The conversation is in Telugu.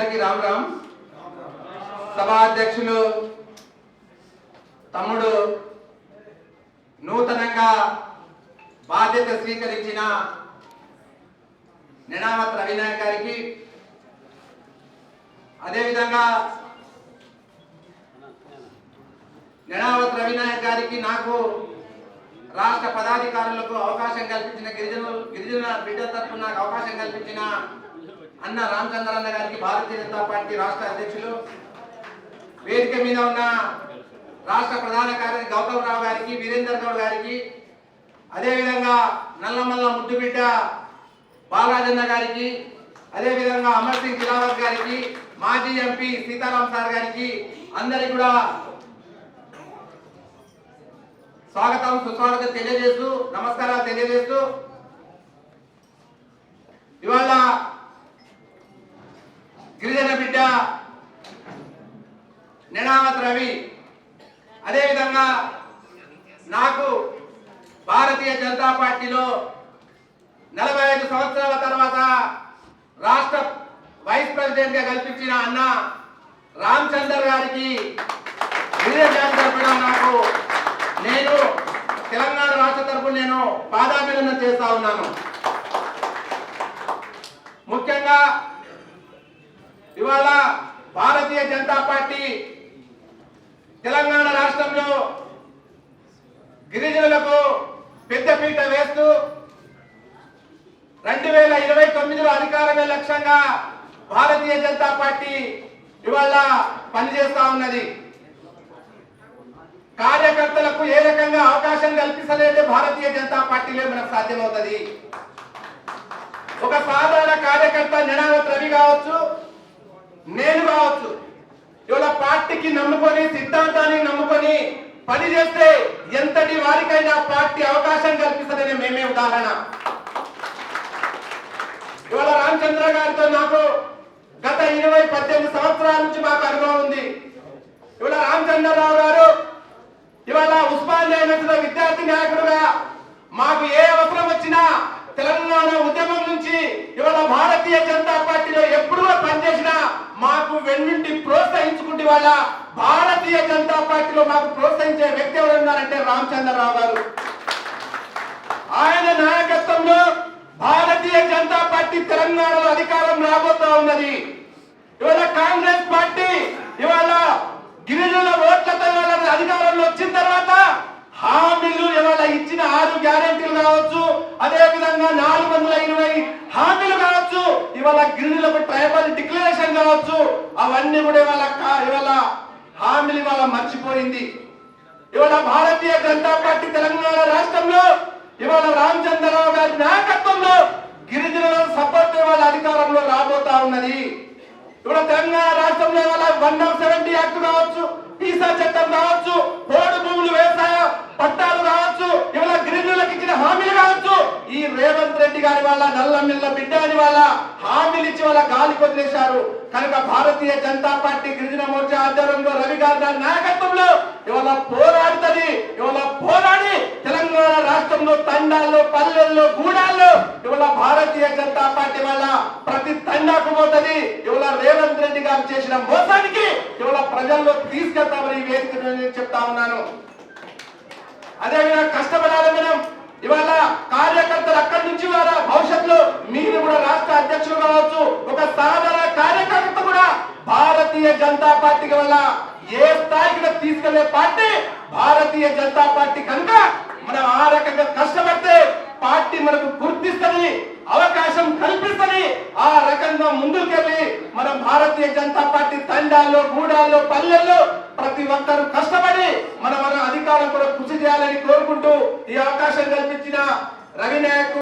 అందరికీ రామ్ రామ్. సభాధ్యక్షులు తమ్ముడు నూతనంగా బాధ్యత స్వీకరించిన నినామత్ రవినాయక్ గారికి. అదేవిధంగా నినామత్ రవినాయక్ గారికి నాకు రాష్ట్ర పదాధికారులకు అవకాశం కల్పించిన గిరిజనులు గిరిజన బిడ్డ తరఫున నాకు అవకాశం కల్పించిన అన్న రామచంద్రన్న గారికి భారతీయ జనతా పార్టీ రాష్ట్ర అధ్యక్షులు వేదిక మీద ఉన్న రాష్ట్ర ప్రధాన కార్యదర్శి గౌతమ్ రావు గారికి వీరేందర్ గౌడ్ గారికి అదేవిధంగా నల్లమల్ల ముద్దుబిడ్డ బాలాజన్న గారికి అదేవిధంగా అమర్ సింగ్ జిలావత్ గారికి మాజీ ఎంపీ సీతారాం సార్ గారికి అందరికి కూడా స్వాగతం సుస్వాగతం తెలియజేస్తూ నమస్కారాలు తెలియజేస్తూ ఇవాళ గిరిజన బిడ్డ నినామత్ రవి. అదేవిధంగా నాకు భారతీయ జనతా పార్టీలో నలభై ఐదు సంవత్సరాల తర్వాత రాష్ట్ర వైస్ ప్రెసిడెంట్గా కల్పించిన అన్న రామచందర్ గారికి గిరిజన జాతి నాకు నేను తెలంగాణ రాష్ట్ర తరపు నేను పాదాభినందన చేస్తా ఉన్నాను. ముఖ్యంగా ఇవాళ భారతీయ జనతా పార్టీ తెలంగాణ రాష్ట్రంలో గిరిజనులకు పెద్దపీట వేస్తూ రెండు వేల ఇరవై తొమ్మిదిలో అధికారమే లక్ష్యంగా భారతీయ జనతా పార్టీ ఇవాళ పనిచేస్తా ఉన్నది. కార్యకర్తలకు ఏ రకంగా అవకాశం కల్పిస్తలేదే భారతీయ జనతా పార్టీలో మనకు సాధ్యమవుతుంది. ఒక సాధారణ కార్యకర్త నినామత్ రవి కావచ్చు నేను కావచ్చు. ఇవాళ పార్టీకి నమ్ముకొని సిద్ధాంతాన్ని నమ్ముకొని పని చేస్తే ఎంతటి వారికైనా పార్టీ అవకాశం కల్పిస్తుందని మేమే ఉదాహరణ. ఇవాళ రామచంద్ర గారితో నాకు గత ఇరవై పద్దెనిమిది సంవత్సరాల నుంచి మాకు అనుభవం ఉంది. ఇవాళ రామచంద్రరావు గారు ఇవాళ ఉస్మానియా యూనివర్సిటీలో విద్యార్థి నాయకుడుగా మాకు ఏ అవసరం వచ్చినా తెలంగాణ ఉద్యమం నుంచి ఇవాళ భారతీయ జనతా పార్టీలో ఎప్పుడు పనిచేసినా మాకు ప్రోత్సహించుకుంటే వాళ్ళ భారతీయ జనతా పార్టీలో మాకు ప్రోత్సహించే వ్యక్తి ఎవరు ఉన్నారంటే రామచంద్రరావు గారు. ఆయన నాయకత్వంలో భారతీయ జనతా పార్టీ తెలంగాణలో అధికారం రాబోతా ఉన్నది. ఇవాళ కాంగ్రెస్ పార్టీ ఇవాళ గిరిజనుల ఓట్లతో అధికారంలో వచ్చిన తర్వాత హామీలు ఇవాళ ఈ ఆరు గ్యారెంటీలు కావచ్చు అదే విధంగా నాలుగు వందల ఇరవై హామీలు కావచ్చు ఇవాళ గిరిజనులకు ట్రైబల్ డిక్లరేషన్ కావచ్చు అవన్నీ కూడా ఇవాళ ఇవాళ హామీలు ఇవాళ మర్చిపోయింది. ఇవాళ భారతీయ జనతా పార్టీ తెలంగాణ రాష్ట్రంలో ఇవాళ రామచంద్రరావు గారి నాయకత్వంలో గిరిజనుల సపోర్ట్ ఇవాళ అధికారంలో రాబోతా ఉన్నది. ఇవాళ తెలంగాణ రాష్ట్రంలో ఇవాళ వన్ ఆఫ్ సెవెంటీ యాక్ట్ కావచ్చు పీసా చట్టం కావచ్చు పోడు భూములు వ్యవసాయ పట్టాలు కావచ్చు ఇవాళ గిరిజనులకు ఇచ్చిన హామీలు కావచ్చు ఈ రేవంత్ రెడ్డి గారి వాళ్ళ నల్లమిల్ల బిడ్డ అని వాళ్ళ హామీలు ఇచ్చి వాళ్ళ గాలి కొదిలేశారు. కనుక భారతీయ జనతా పార్టీ గిరిజన మోర్చా ఆధ్వర్యంలో రవి గారి నాయకత్వంలో ఇవాళ పోరాడుతుంది. ఇవాళ పోరాడి తెలంగాణ రాష్ట్రంలో తండాల్లో పల్లెల్లో గూడాల్లో ఇవాళ భారతీయ జనతా పార్టీ వల్ల ప్రతి తండాకు పోతుంది. ఇవాళ రేవంత్ రెడ్డి గారు చేసిన మోసానికి ఇవాళ ప్రజల్లో తీసుకెళ్తామని వేదిక నేను చెప్తా ఉన్నాను. అదేవిధంగా కష్టపడాలి మనం ఇవాళ కార్యకర్తలు అక్కడి నుంచి వాళ్ళ భవిష్యత్తులో మీరు కూడా రాష్ట్ర అధ్యక్షులు కావచ్చు ఒక సాధారణ కార్యకర్త కూడా భారతీయ జనతా పార్టీకి వల్ల ఏ స్థాయికి తీసుకెళ్ళే పార్టీ భారతీయ జనతా పార్టీ కనుక మనం ఆ రకంగా కష్టపడితే పార్టీ మనకు గుర్తిస్తుంది అవకాశం కల్పిస్తుంది ఆ రకంగా ముందుకెళ్ళి మనం భారతీయ జనతా పార్టీ తండాల్లో గూడాల్లో పల్లెల్లో ప్రతి ఒక్కరు కష్టపడి మన మన అధికారం కూడా కృషి చేయాలని కోరుకుంటూ ఈ అవకాశం కల్పించిన రవి నాయక్